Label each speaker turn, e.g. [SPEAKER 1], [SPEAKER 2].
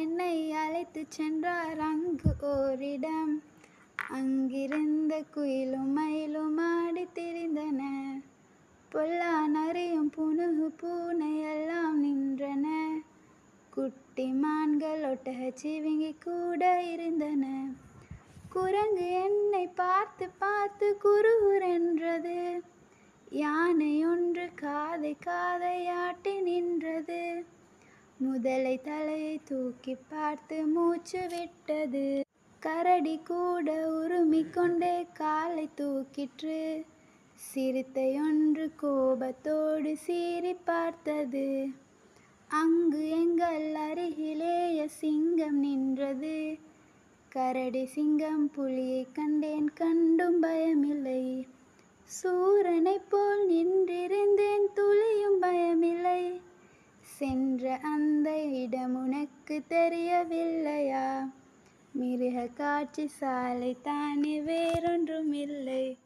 [SPEAKER 1] என்னை அழைத்து சென்றார். அங்கு ஓரிடம் அங்கிருந்த குயிலும் மயிலும் ஆடி திரிந்தன. பொல்லா நரியும் புனுகு பூனை எல்லாம் நின்றன. குட்டி மான்கள் ஒட்டக சிவிங்கி கூட இருந்தன. குரங்கு என்னை பார்த்து பார்த்து குருகுரென்றது யானை ஒன்று காதை காதையாட்டி நின்று முதலை தலையை தூக்கி பார்த்து மூச்சு விட்டது. கரடி கூட உருமிக்கொண்டே காலை தூக்கிற்று. சிறுத்தை ஒன்று கோபத்தோடு சீறி பார்த்தது. அங்கு எங்கள் அருகிலேய சிங்கம் நின்றது. கரடி சிங்கம் புலியை கண்டேன் கண்டும் பயமில்லை. சூரனை போல் நின்றிரு இடம் உனக்கு தெரியவில்லையா? மிருக காட்சி சாலை தானே வேறொன்றும் இல்லை